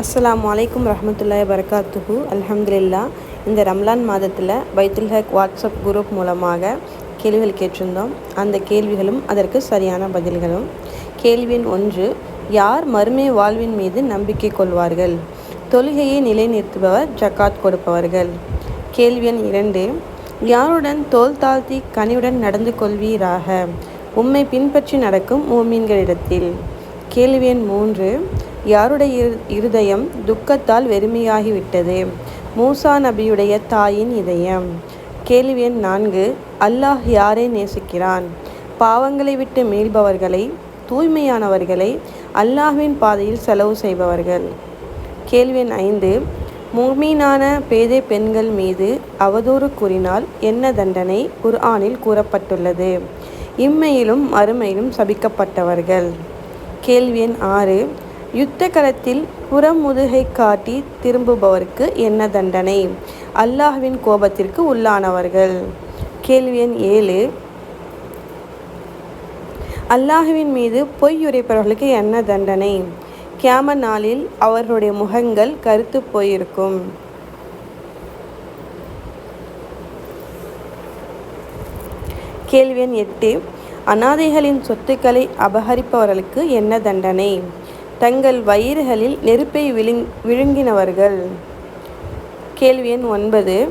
அஸ்லாம் அலைக்கும் ரஹமத்துல்லாய் வரகாத்துஹு அலமதுல்லா இந்த ரம்லான் மாதத்தில் பைத்துல் ஹக் வாட்ஸ்அப் குரூப் மூலமாக கேள்விகள் கேட்டிருந்தோம். அந்த கேள்விகளும் அதற்கு சரியான பதில்களும். கேள்வியின் ஒன்று யார் மறுமை வாழ்வின் மீது நம்பிக்கை கொள்வார்கள்? தொழுகையை நிலைநிறுத்துபவர் ஜக்காத் கொடுப்பவர்கள். கேள்வியன் இரண்டு யாருடன் தோல் தாழ்த்தி கனியுடன் நடந்து கொள்வீராக? உம்மை பின்பற்றி நடக்கும் மூமீன்களிடத்தில். கேள்வி எண் மூன்று யாருடைய இரு- இருதயம் துக்கத்தால் வெறுமையாகிவிட்டது? மூசா நபியுடைய தாயின் இதயம். கேள்வி எண் நான்கு. அல்லாஹ் யாரை நேசிக்கிறான்? பாவங்களை விட்டு மீள்பவர்களை தூய்மையானவர்களை அல்லாஹ்வின் பாதையில் செலவு செய்பவர்கள். கேள்வி எண் ஐந்து. முமீனான பேதை பெண்கள் மீது அவதூறு கூறினால் என்ன தண்டனை? குர்ஆனில் கூறப்பட்டுள்ளது. இம்மையிலும் அருமையிலும் சபிக்கப்பட்டவர்கள். கேள்வி எண் ஆறு. யுத்த களத்தில் புறமுதுகை காட்டி திரும்புபவருக்கு என்ன தண்டனை? அல்லாஹ்வின் கோபத்திற்கு உள்ளானவர்கள். கேள்வி எண் ஏழு. அல்லாஹுவின் மீது பொய் உரைப்பவர்களுக்கு என்ன தண்டனை? கியாம நாளில் அவர்களுடைய முகங்கள் கருத்து போயிருக்கும். கேள்வி எண் எட்டு. அனாதைகளின் சொத்துக்களை அபகரிப்பவர்களுக்கு என்ன தண்டனை? தங்கள் வயிறுகளில் நெருப்பை விழுங் விழுங்கினவர்கள். கேள்வி எண் ஒன்பது.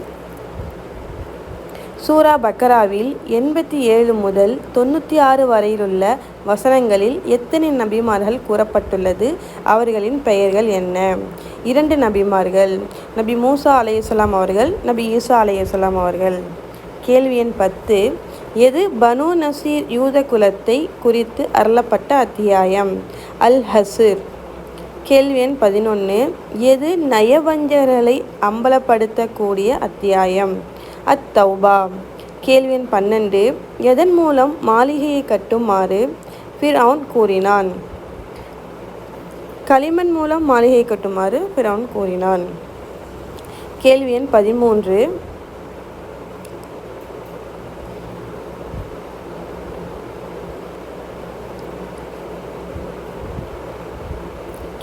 சூரா பக்கராவில் எண்பத்தி ஏழு முதல் தொண்ணூற்றி ஆறு வரையிலுள்ள வசனங்களில் எத்தனை நபிமார்கள் கூறப்பட்டுள்ளது? அவர்களின் பெயர்கள் என்ன? இரண்டு நபிமார்கள். நபி மூசா அலையுஸ்லாம் அவர்கள் நபி ஈசா அலையுஸ்லாம் அவர்கள். கேள்வி எண் பத்து. எது பனு நசீர் யூத குலத்தை குறித்து அருளப்பட்ட அத்தியாயம்? அல் ஹசிர். கேள்வி எண் பதினொன்று எது நயவஞ்சகர்களை அம்பலப்படுத்தக்கூடிய அத்தியாயம்? அத் தௌபா. கேள்வி எண் பன்னெண்டு. எதன் மூலம் மாளிகையை கட்டுமாறு? பிரவுன் கூறினான். களிமண் மூலம் மாளிகை கட்டுமாறு பிரவுன் கூறினான். கேள்வி எண் பதிமூன்று.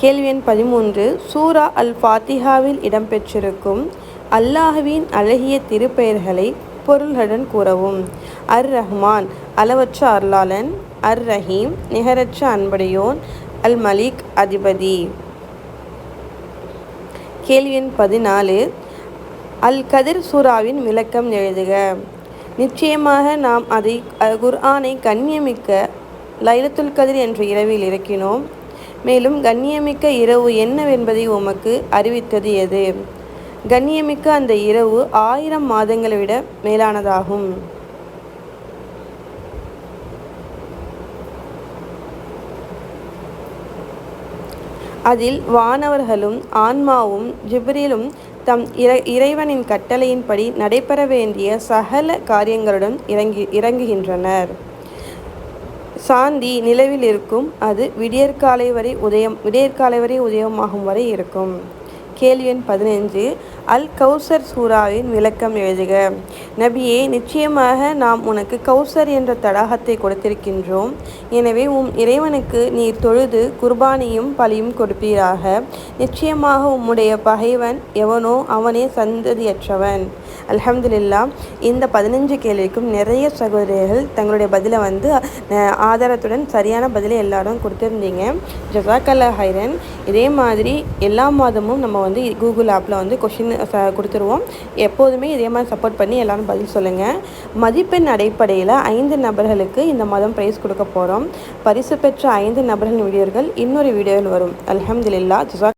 கேள்வி எண் பதிமூன்று. சூரா அல் ஃபாத்திஹாவில் இடம்பெற்றிருக்கும் அல்லாஹுவின் அழகிய திருப்பெயர்களை பொருள்களுடன் கூறவும். அர் ரஹ்மான் அளவற்ற அருளாளன். அர் ரஹீம் நிகரற்ற அன்படையோன். அல் மலிக் அதிபதி. கேள்வி எண் பதினாலு. அல் கதிர் சூராவின் விளக்கம் எழுதுக. நிச்சயமாக நாம் அதை குர்ஆனை கண்ணியமிக்க லைலத்துல் கதிர் என்ற இரவில் இறக்கினோம். மேலும் கண்ணியமிக்க இரவு என்னவென்பதை உமக்கு அறிவித்தது எது? கண்ணியமிக்க அந்த இரவு ஆயிரம் மாதங்களை விட மேலானதாகும். அதில் வானவர்களும் ஆன்மாவும் ஜிப்ரிலும் தம் இறை இறைவனின் கட்டளையின்படி நடைபெற வேண்டிய சகல காரியங்களுடன் இறங்கி இறங்குகின்றனர். சாந்தி நிலவில் இருக்கும். அது விடியற்காலை வரை உதயம் விடியற்காலை வரை உதயமாகும் வரை இருக்கும். கேள்வி எண் பதினைஞ்சு அல் கௌசர் சூராவின் விளக்கம் எழுதுக. நபியே நிச்சயமாக நாம் உனக்கு கௌசர் என்ற தடாகத்தை கொடுத்திருக்கின்றோம். எனவே உம் இறைவனுக்கு நீர் தொழுது குர்பானியும் பலியும் கொடுப்பீராக. நிச்சயமாக உம்முடைய பகைவன் எவனோ அவனே சந்ததியற்றவன். அலமதுல்லா இந்த பதினஞ்சு கேள்விக்கும் நிறைய சகோதரர்கள் தங்களுடைய பதிலை வந்து ஆதாரத்துடன் சரியான பதிலை எல்லாரும் கொடுத்துருந்தீங்க. ஜசாக்கல்லா ஹைரன். இதே மாதிரி எல்லா மாதமும் நம்ம வந்து கூகுள் ஆப்பில் வந்து கொஷின் கொடுத்துருவோம். எப்போதுமே இதே மாதிரி சப்போர்ட் பண்ணி எல்லாரும் பதில் சொல்லுங்கள் மதிப்பெண் அடிப்படையில் ஐந்து நபர்களுக்கு இந்த மாதம் ப்ரைஸ் கொடுக்க போகிறோம் பரிசு பெற்ற ஐந்து நபர்களின் வீடியோர்கள் இன்னொரு வீடியோவில் வரும். அலமதுல்லா ஜசாக்